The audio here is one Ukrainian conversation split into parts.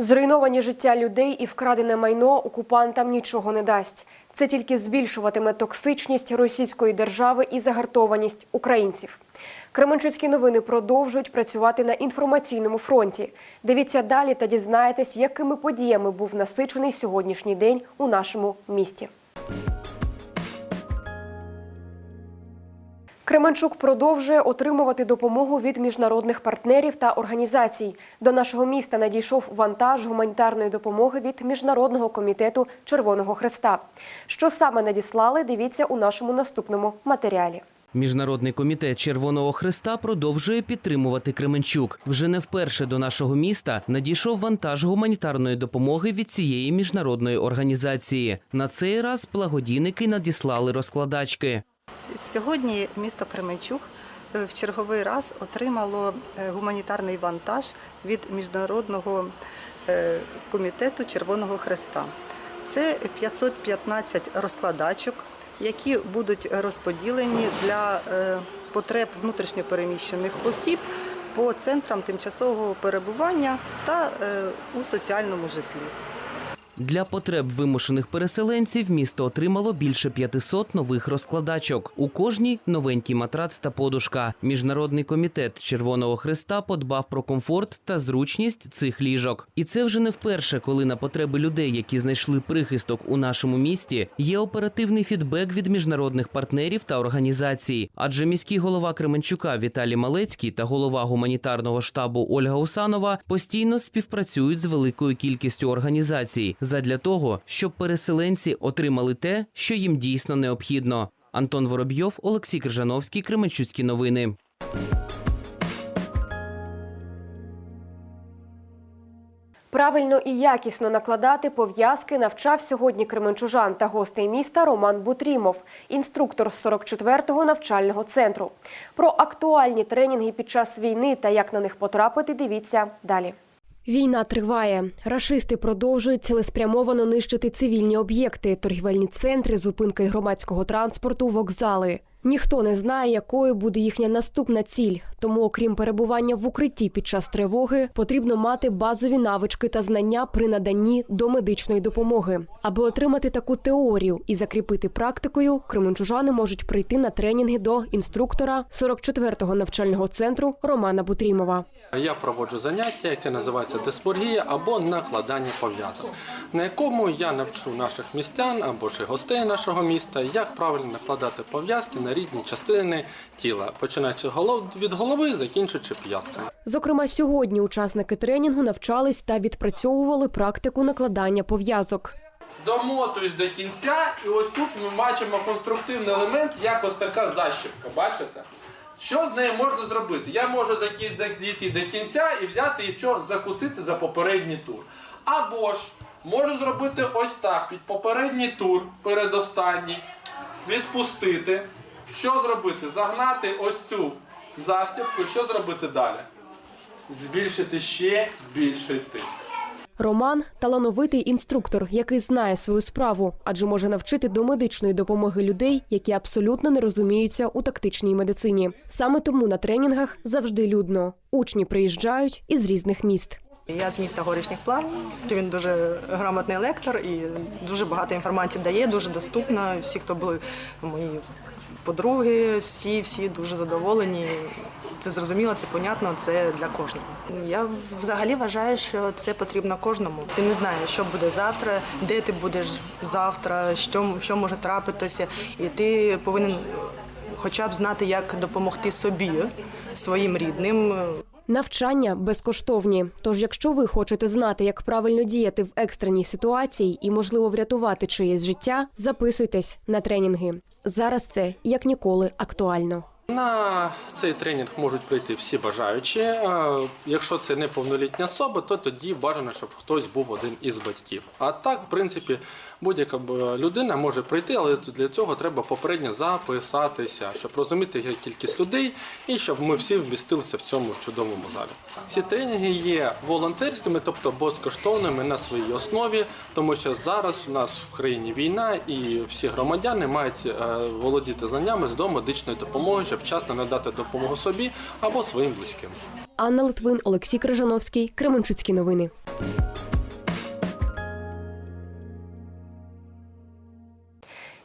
Зруйновані життя людей і вкрадене майно окупантам нічого не дасть. Це тільки збільшуватиме токсичність російської держави і загартованість українців. Кременчуцькі новини продовжують працювати на інформаційному фронті. Дивіться далі та дізнаєтесь, якими подіями був насичений сьогоднішній день у нашому місті. Кременчук продовжує отримувати допомогу від міжнародних партнерів та організацій. До нашого міста надійшов вантаж гуманітарної допомоги від Міжнародного комітету Червоного Хреста. Що саме надіслали, дивіться у нашому наступному матеріалі. Міжнародний комітет Червоного Христа продовжує підтримувати Кременчук. Вже не вперше до нашого міста надійшов вантаж гуманітарної допомоги від цієї міжнародної організації. На цей раз благодійники надіслали розкладачки. Сьогодні місто Кременчук е, в черговий раз отримало е, гуманітарний вантаж від Міжнародного е, комітету Червоного Хреста. Це 515 розкладачок, які будуть розподілені для потреб внутрішньопереміщених осіб по центрам тимчасового перебування та у соціальному житлі. Для потреб вимушених переселенців місто отримало більше 500 нових розкладачок. У кожній новенький матрац та подушка. Міжнародний комітет Червоного Христа подбав про комфорт та зручність цих ліжок. І це вже не вперше, коли на потреби людей, які знайшли прихисток у нашому місті, є оперативний фідбек від міжнародних партнерів та організацій. Адже міський голова Кременчука Віталій Малецький та голова гуманітарного штабу Ольга Усанова постійно співпрацюють з великою кількістю організацій задля того, щоб переселенці отримали те, що їм дійсно необхідно. Антон Воробйов, Олексій Крижановський, Кременчуцькі новини. Правильно і якісно накладати пов'язки навчав сьогодні кременчужан та гостей міста Роман Бутрімов, інструктор 44-го навчального центру. Про актуальні тренінги під час війни та як на них потрапити, дивіться далі. Війна триває. Рашисти продовжують цілеспрямовано нищити цивільні об'єкти, торгівельні центри, зупинки громадського транспорту, вокзали. Ніхто не знає, якою буде їхня наступна ціль. Тому, окрім перебування в укритті під час тривоги, потрібно мати базові навички та знання при наданні до медичної допомоги. Аби отримати таку теорію і закріпити практикою, кременчужани можуть прийти на тренінги до інструктора 44-го навчального центру Романа Бутрімова. Я проводжу заняття, яке називається дисморгія або накладання пов'язок, на якому я навчу наших містян або ж гостей нашого міста, як правильно накладати пов'язки на різні частини тіла, починаючи голов- від голови, закінчуючи п'ятками. Зокрема, сьогодні учасники тренінгу навчались та відпрацьовували практику накладання пов'язок. Домотуюсь до кінця, і ось тут ми бачимо конструктивний елемент, як ось така защіпка. Бачите? Що з нею можна зробити? Я можу задійти до кінця і взяти і що закусити за попередній тур. Або ж можу зробити ось так, під попередній тур, передостанній, відпустити. Що зробити? Загнати ось цю застібку, що зробити далі? Збільшити ще більший тиск. Роман талановитий інструктор, який знає свою справу, адже може навчити до медичної допомоги людей, які абсолютно не розуміються у тактичній медицині. Саме тому на тренінгах завжди людно. Учні приїжджають із різних міст. Я з міста Горішніх Плав. Він дуже грамотний лектор і дуже багато інформації дає, дуже доступна. Всі, хто були мої подруги, всі, всі дуже задоволені. Це зрозуміло, це понятно, це для кожного. Я взагалі вважаю, що це потрібно кожному. Ти не знаєш, що буде завтра, де ти будеш завтра, що, що може трапитися, і ти повинен хоча б знати, як допомогти собі, своїм рідним. Навчання безкоштовні. Тож, якщо ви хочете знати, як правильно діяти в екстреній ситуації і, можливо, врятувати чиєсь життя, записуйтесь на тренінги. Зараз це як ніколи актуально. На цей тренінг можуть прийти всі бажаючі. Е, Якщо це неповнолітня особа, то тоді бажано, щоб хтось був один із батьків. А так, в принципі, будь-яка людина може прийти, але для цього треба попередньо записатися, щоб розуміти кількість людей і щоб ми всі вмістилися в цьому чудовому залі. Ці тренінги є волонтерськими, тобто безкоштовними на своїй основі, тому що зараз у нас в країні війна і всі громадяни мають е, володіти знаннями з домедичної допомоги, щоб вчасно надати допомогу собі або своїм близьким. Анна Литвин, Олексій Крижановський, Кременчуцькі новини.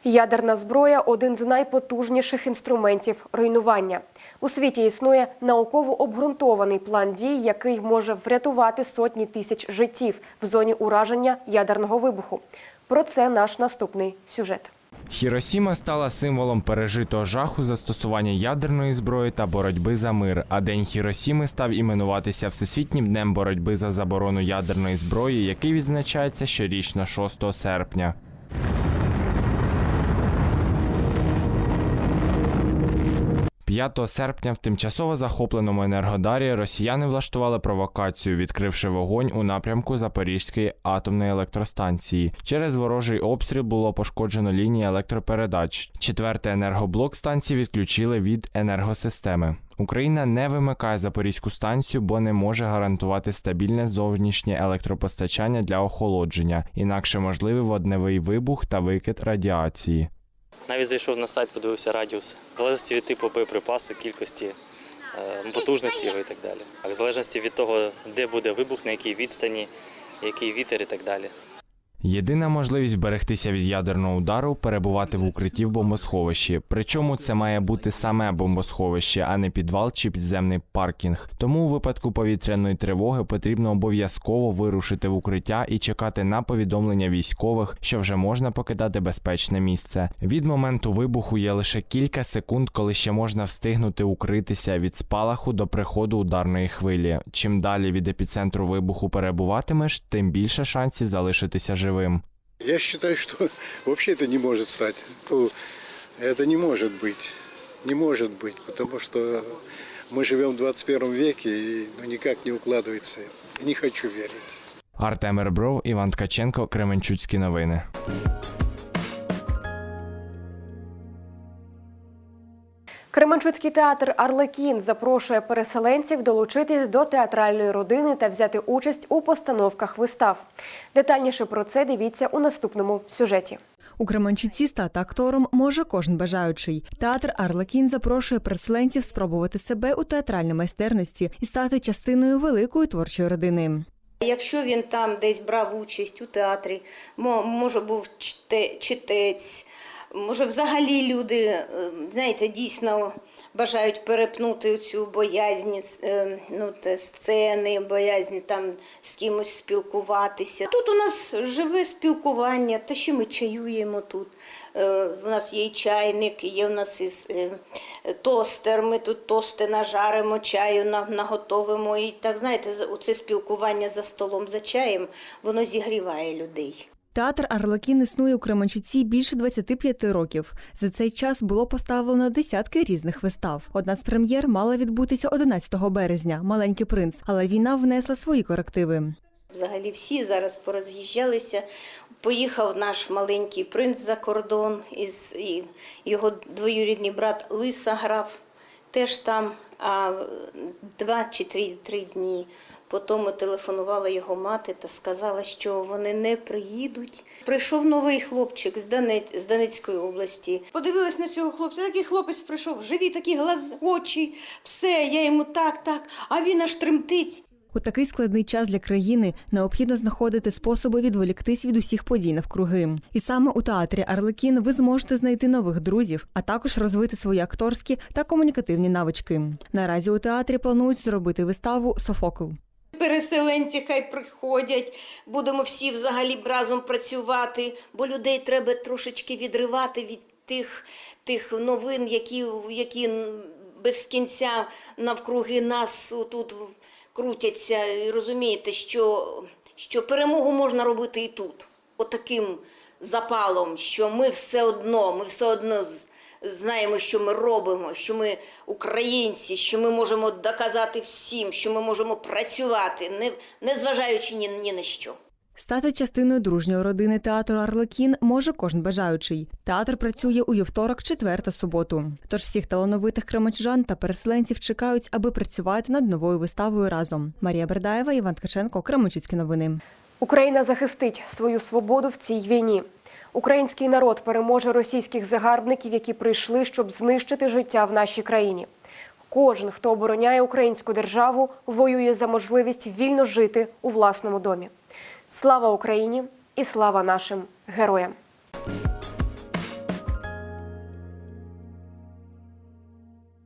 Ядерна зброя один з найпотужніших інструментів руйнування. У світі існує науково обґрунтований план дій, який може врятувати сотні тисяч життів в зоні ураження ядерного вибуху. Про це наш наступний сюжет. Хіросіма стала символом пережитого жаху застосування ядерної зброї та боротьби за мир. А день Хіросіми став іменуватися Всесвітнім днем боротьби за заборону ядерної зброї, який відзначається щорічно 6 серпня. – 5 серпня в тимчасово захопленому енергодарі росіяни влаштували провокацію, відкривши вогонь у напрямку Запорізької атомної електростанції. Через ворожий обстріл було пошкоджено лінії електропередач. Четвертий енергоблок станції відключили від енергосистеми. Україна не вимикає Запорізьку станцію, бо не може гарантувати стабільне зовнішнє електропостачання для охолодження, інакше можливий водневий вибух та викид радіації. Навіть зайшов на сайт, подивився радіус. В залежності від типу боєприпасу, кількості, е, потужності його і так далі. В залежності від того, де буде вибух, на якій відстані, який вітер і так далі. Єдина можливість вберегтися від ядерного удару перебувати в укритті в бомбосховищі. Причому це має бути саме бомбосховище, а не підвал чи підземний паркінг. Тому у випадку повітряної тривоги потрібно обов'язково вирушити в укриття і чекати на повідомлення військових, що вже можна покидати безпечне місце. Від моменту вибуху є лише кілька секунд, коли ще можна встигнути укритися від спалаху до приходу ударної хвилі. Чим далі від епіцентру вибуху перебуватимеш, тим більше шансів залишитися живим Я считаю, что вообще это не может стать. Ну, Это не может быть. Не может быть, потому что мы живем в 21 веке и ну, никак не укладывается. И не хочу верить. Артем Ребров, Іван Ткаченко, Кременчуцькі новини. Кременчуцький театр Арлекін запрошує переселенців долучитись до театральної родини та взяти участь у постановках вистав. Детальніше про це дивіться у наступному сюжеті. У Кременчуці стати актором може кожен бажаючий. Театр Арлекін запрошує переселенців спробувати себе у театральній майстерності і стати частиною великої творчої родини. Якщо він там десь брав участь у театрі, мо- може був чте- читець, може взагалі люди, е, знаєте, дійсно бажають перепнути цю боязнь е, ну, те, сцени, боязнь там з кимось спілкуватися. Тут у нас живе спілкування, те, що ми чаюємо тут. Е, У нас є чайник, є у нас і е, тостер, ми тут тости нажаримо, чаю наготовимо. І так, знаєте, оце спілкування за столом за чаєм, воно зігріває людей. Театр Арлекін існує у Кременчуці більше 25 років. За цей час було поставлено десятки різних вистав. Одна з прем'єр мала відбутися 11 березня Маленький принц, але війна внесла свої корективи. Взагалі всі зараз пороз'їжджалися. Поїхав наш маленький принц за кордон, і його двоюрідний брат Лиса грав теж там. А два чи три, три дні по тому телефонувала його мати та сказала, що вони не приїдуть. Прийшов новий хлопчик з, Донець, з Донецької області. Подивилась на цього хлопця. Такий хлопець прийшов, живі такі глаз, очі, все. Я йому так, так, а він аж тремтить. У такий складний час для країни необхідно знаходити способи відволіктись від усіх подій навкруги. І саме у театрі Арлекін ви зможете знайти нових друзів, а також розвити свої акторські та комунікативні навички. Наразі у театрі планують зробити виставу Софокл. Переселенці хай приходять, будемо всі взагалі разом працювати, бо людей треба трошечки відривати від тих, тих новин, які, які без кінця навкруги нас тут крутяться. І розумієте, що, що перемогу можна робити і тут, отаким запалом, що ми все одно, ми все одно знаємо, що ми робимо, що ми українці, що ми можемо доказати всім, що ми можемо працювати, не, не зважаючи ні, ні на що. Стати частиною дружньої родини театру Арлекін може кожен бажаючий. Театр працює у вівторок, четвер та суботу. Тож всіх талановитих кременчужан та переселенців чекають, аби працювати над новою виставою разом. Марія Бердаєва, Іван Ткаченко, Кременчуцькі новини. Україна захистить свою свободу в цій війні. Український народ переможе російських загарбників, які прийшли, щоб знищити життя в нашій країні. Кожен, хто обороняє українську державу, воює за можливість вільно жити у власному домі. Слава Україні і слава нашим героям!